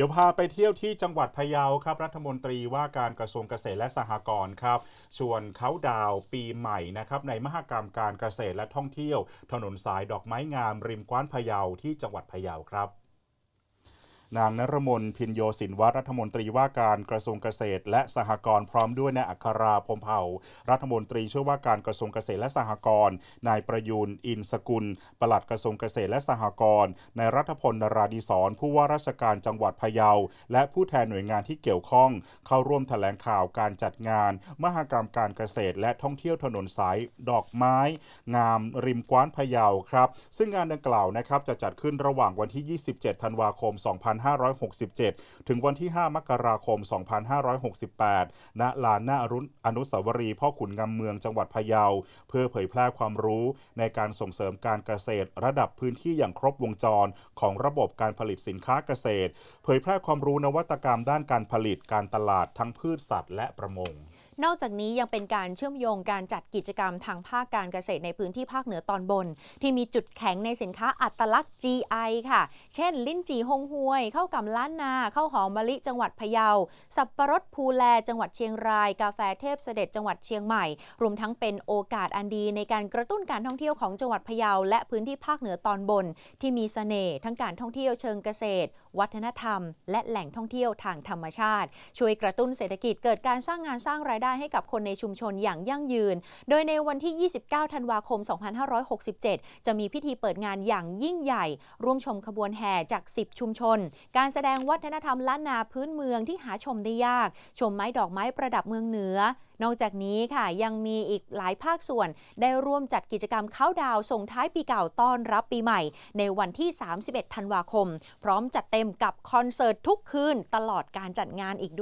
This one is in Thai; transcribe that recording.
ดี๋ยวพาไปเที่ยวที่จังหวัดพะเยาครับ รัฐมนตรีว่าการกระทรวงเกษตรและสหกรณ์ครับชวนเขาดาวปีใหม่นะครับในมหกรรมการเกษตรและท่องเที่ยว ถนนสายดอกไม้งามริมกว้านพะเยาที่จังหวัดพะเยาครับ นางนรมนพินโยสินวัฒรัฐมนตรีว่าการกระทรวงเกษตร และสหกรณ์พร้อมด้วยนายอัคราพรมเผ่า รัฐมนตรีช่วยว่าการกระทรวงเกษตรและสหกรณ์นายประยูนอินสกุล ปลัดกระทรวงเกษตรและสหกรณ์นายรัฐพลนราดิศรผู้ว่าราชการจังหวัดพะเยา และผู้แทนหน่วยงานที่เกี่ยวข้อง เข้าร่วมแถลงข่าวการจัดงาน มหกรรมการเกษตร และท่องเที่ยวถนนสายดอกไม้ งามริมกว้านพะเยาครับ ซึ่งงานดังกล่าวนะครับจะจัดขึ้นระหว่างวันที่ 27 ธันวาคม2567 ถึงวันที่ 5 มกราคม 2568 ณ ลานหน้าอรุณอนุสาวรีย์พ่อขุนงำเมืองจังหวัดพะเยา เพื่อเผยแพร่ความรู้ในการส่งเสริมการเกษตร ระดับพื้นที่อย่างครบวงจรของระบบการผลิตสินค้าเกษตร เผยแพร่ความรู้นวัตกรรมด้านการผลิตการตลาดทั้งพืชสัตว์และประมง นอกจากนี้ยังเป็นการเชื่อมโยงการจัดกิจกรรมทางภาคการเกษตรในพื้นที่ภาคเหนือตอนบน ที่มีจุดแข็งในสินค้าอัตลักษณ์ GI ค่ะ เช่น ลิ้นจี่ฮงฮวยข้าวกำล้านนาข้าวหอมมะลิจังหวัดพะเยา สับปะรดภูแลจังหวัดเชียงราย กาแฟเทพเสด็จจังหวัดเชียงใหม่ รวมทั้งเป็นโอกาสอันดีในการกระตุ้นการท่องเที่ยวของจังหวัดพะเยา และพื้นที่ภาคเหนือตอนบน ที่มีเสน่ห์ทั้งการท่องเที่ยวเชิงเกษตร วัฒนธรรม และแหล่งท่องเที่ยวทางธรรมชาติ ช่วยกระตุ้นเศรษฐกิจเกิดการสร้างงานสร้างรายได้ให้กับคนในชุมชนอย่างยั่งยืน โดยในวันที่ 29 ธันวาคม 2567 จะมีพิธีเปิดงานอย่างยิ่งใหญ่ ร่วมชมขบวนแห่จาก 10 ชุมชน การแสดงวัฒนธรรมล้านนาพื้นเมืองที่หาชมได้ยาก ชมไม้ดอกไม้ประดับเมืองเหนือนอกจากนี้ค่ะยังมีอีกหลายภาคส่วน ได้ร่วมจัดกิจกรรมเข้าดาวส่งท้ายปีเก่าต้อนรับปีใหม่ ในวันที่ 31 ธันวาคม พร้อมจัดเต็มกับคอนเสิร์ตทุกคืนตลอดการจัดงานอีกด้วย